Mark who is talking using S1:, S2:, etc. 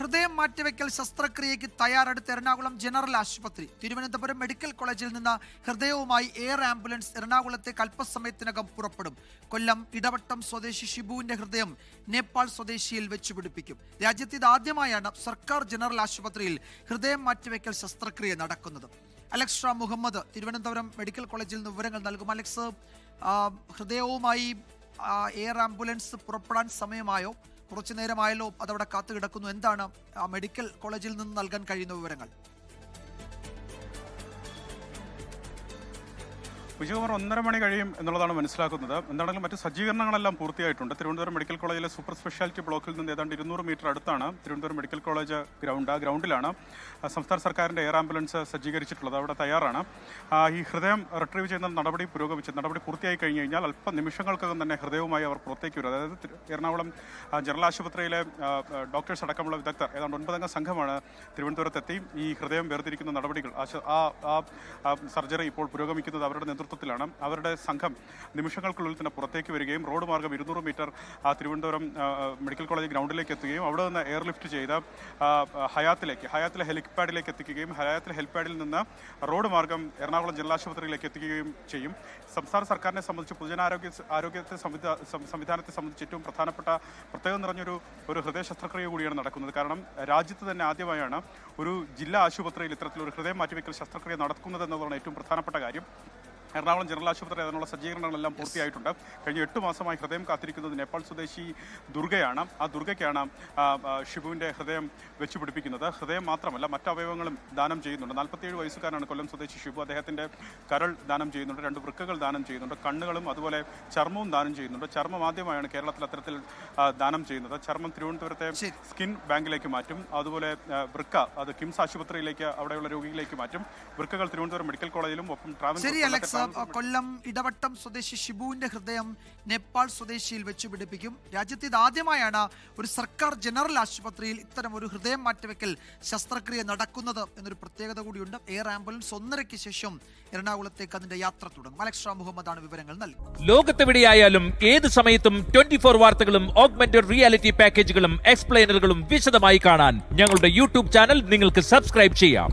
S1: ഹൃദയം മാറ്റിവെക്കൽ ശസ്ത്രക്രിയയ്ക്ക് തയ്യാറെടുത്ത എറണാകുളം ജനറൽ ആശുപത്രി. തിരുവനന്തപുരം മെഡിക്കൽ കോളേജിൽ നിന്ന് ഹൃദയവുമായി എയർ ആംബുലൻസ് എറണാകുളത്തെ അല്പസമയത്തിനകം പുറപ്പെടും. കൊല്ലം ഇടവട്ടം സ്വദേശി ഷിബുവിന്റെ ഹൃദയം നേപ്പാൾ സ്വദേശിയിൽ വെച്ചുപിടിപ്പിക്കും രാജ്യത്ത് ഇതാദ്യമായാണ് സർക്കാർ ജനറൽ ആശുപത്രിയിൽ ഹൃദയം മാറ്റിവെക്കൽ ശസ്ത്രക്രിയ നടക്കുന്നത്. അലക്സ് മുഹമ്മദ് തിരുവനന്തപുരം മെഡിക്കൽ കോളേജിൽ നിന്ന് വിവരങ്ങൾ നൽകും. അലക്സ് ഹൃദയവുമായി എയർ ആംബുലൻസ് പുറപ്പെടാൻ സമയമായോ? കുറച്ചു നേരമായല്ലോ അതവിടെ കാത്തു കിടക്കുന്നു എന്താണ് ആ മെഡിക്കൽ കോളേജിൽ നിന്ന് നൽകാൻ കഴിയുന്ന വിവരങ്ങൾ?
S2: വിജയകുമാർ ഒന്നര മണി കഴിയും എന്നുള്ളതാണ് മനസ്സിലാക്കുന്നത്. എന്താണെങ്കിലും മറ്റ് സജ്ജീകരണങ്ങളെല്ലാം പൂർത്തിയായിട്ടുണ്ട്. തിരുവനന്തപുരം മെഡിക്കൽ കോളേജിലെ സൂപ്പർ സ്പെഷ്യാലിറ്റി ബ്ലോക്കിൽ നിന്ന് ഏതാണ്ട് ഇരുന്നൂറ് മീറ്റർ അടുത്താണ് തിരുവനന്തപുരം മെഡിക്കൽ കോളേജ് ഗ്രൗണ്ട്. ആ ഗ്രൗണ്ടിലാണ് സംസ്ഥാന സർക്കാരിന്റെ എയർ ആംബുലൻസ് സജ്ജീകരിച്ചിട്ടുള്ളത്. അവിടെ തയ്യാറാണ്. ഈ ഹൃദയം റിട്രീവ് ചെയ്യുന്ന നടപടി പുരോഗമിച്ച്. നടപടി പൂർത്തിയായി കഴിഞ്ഞ് കഴിഞ്ഞാൽ അല്പ നിമിഷങ്ങൾക്കകം തന്നെ ഹൃദയവുമായി അവർ പുറത്തേക്ക് വരും. അതായത് എറണാകുളം ജനറൽ ആശുപത്രിയിലെ ഡോക്ടേഴ്സ് അടക്കമുള്ള വിദഗ്ധർ ഏതാണ്ട് ഒൻപതംഗ സംഘമാണ് തിരുവനന്തപുരത്തെത്തി ഈ ഹൃദയം വേർതിരിക്കുന്ന നടപടികൾ. ആ സർജറി ഇപ്പോൾ പുരോഗമിക്കുന്നത് അവരുടെ നേതൃത്വത്തിലാണ് അവരുടെ സംഘം നിമിഷങ്ങൾക്കുള്ളിൽ തന്നെ പുറത്തേക്ക് വരികയും റോഡ് മാർഗം ഇരുന്നൂറ് മീറ്റർ തിരുവനന്തപുരം മെഡിക്കൽ കോളേജ് ഗ്രൗണ്ടിലേക്ക് എത്തുകയും അവിടെ നിന്ന് എയർലിഫ്റ്റ് ചെയ്ത് ഹയാത്തിലേക്ക് ഹയാത്തിലെ ഹെലിപാഡിലേക്ക് എത്തിക്കുകയും ഹയാത്തിലെ ഹെലിപാഡിൽ നിന്ന് റോഡ് മാർഗം എറണാകുളം ജില്ലാ ആശുപത്രിയിലേക്ക് എത്തിക്കുകയും ചെയ്യും. സംസ്ഥാന സർക്കാരിനെ സംബന്ധിച്ച് പൊതുജനാരോഗ്യ ആരോഗ്യത്തെ സംവിധാനത്തെ സംബന്ധിച്ച് ഏറ്റവും പ്രധാനപ്പെട്ട പ്രത്യേകം നിറഞ്ഞൊരു ഒരു ഹൃദയ ശസ്ത്രക്രിയ കൂടിയാണ് നടക്കുന്നത്. കാരണം രാജ്യത്ത് തന്നെ ആദ്യമായാണ് ഒരു ജില്ലാ ആശുപത്രിയിൽ ഇത്തരത്തിലൊരു ഹൃദയം മാറ്റിവെക്കൽ ശസ്ത്രക്രിയ നടക്കുന്നത് എന്നതാണ് ഏറ്റവും പ്രധാനപ്പെട്ട കാര്യം. എറണാകുളം ജനറൽ ആശുപത്രി അതിനുള്ള സജ്ജീകരണങ്ങളെല്ലാം പൂർത്തിയായിട്ടുണ്ട്. കഴിഞ്ഞ എട്ട് മാസമായി ഹൃദയം കാത്തിരിക്കുന്നത് നേപ്പാൾ സ്വദേശി ദുർഗയാണ്. ആ ദുർഗയ്ക്കാണ് ഷിബുവിന്റെ ഹൃദയം വെച്ച് പിടിപ്പിക്കുന്നത് ഹൃദയം മാത്രമല്ല മറ്റ് അവയവങ്ങളും ദാനം ചെയ്യുന്നുണ്ട്. നാൽപ്പത്തിയേഴ് വയസ്സുകാരനാണ് കൊല്ലം സ്വദേശി ഷിബു. അദ്ദേഹത്തിന്റെ കരൾ ദാനം ചെയ്യുന്നുണ്ട് രണ്ട് വൃക്കകൾ ദാനം ചെയ്യുന്നുണ്ട് കണ്ണുകളും അതുപോലെ ചർമ്മവും ദാനം ചെയ്യുന്നുണ്ട്. ചർമ്മം ആദ്യമായാണ് കേരളത്തിൽ അത്തരത്തിൽ ദാനം ചെയ്യുന്നത്. ചർമ്മം തിരുവനന്തപുരത്തെ സ്കിൻ ബാങ്കിലേക്ക് മാറ്റും. അതുപോലെ വൃക്ക അത് കിംസ് ആശുപത്രിയിലേക്ക് അവിടെയുള്ള രോഗികളിലേക്ക് മാറ്റും. വൃക്കകൾ തിരുവനന്തപുരം മെഡിക്കൽ കോളേജിലും ഒപ്പം ട്രാവൻകൂർ
S1: കൊല്ലം ഇടവട്ടം സ്വദേശി ഷിബുവിന്റെ ഹൃദയം നേപ്പാൾ സ്വദേശിയിൽ വെച്ച് പിടിപ്പിക്കും. രാജ്യത്ത് ഇതാദ്യമായാണ് ഒരു സർക്കാർ ജനറൽ ആശുപത്രിയിൽ ഇത്തരം ഒരു ഹൃദയം മാറ്റിവെക്കൽ ശസ്ത്രക്രിയ നടക്കുന്നത് എന്നൊരു പ്രത്യേകത കൂടിയുണ്ട്. എയർ ആംബുലൻസ് ഒന്നരയ്ക്ക് ശേഷം എറണാകുളത്തേക്ക് അതിന്റെ യാത്ര തുടങ്ങും. അലക്സ് മുഹമ്മദ് മുഹമ്മദാണ് വിവരങ്ങൾ നൽകി.
S3: ലോകത്തെവിടെയായാലും ഏത് സമയത്തും ട്വന്റി ഫോർ വാർത്തകളും ഓഗ്മെന്റഡ് റിയാലിറ്റി പാക്കേജുകളും എക്സ്പ്ലെയിനറുകളും വിശദമായി കാണാൻ ഞങ്ങളുടെ യൂട്യൂബ് ചാനൽ നിങ്ങൾക്ക് സബ്സ്ക്രൈബ് ചെയ്യാം.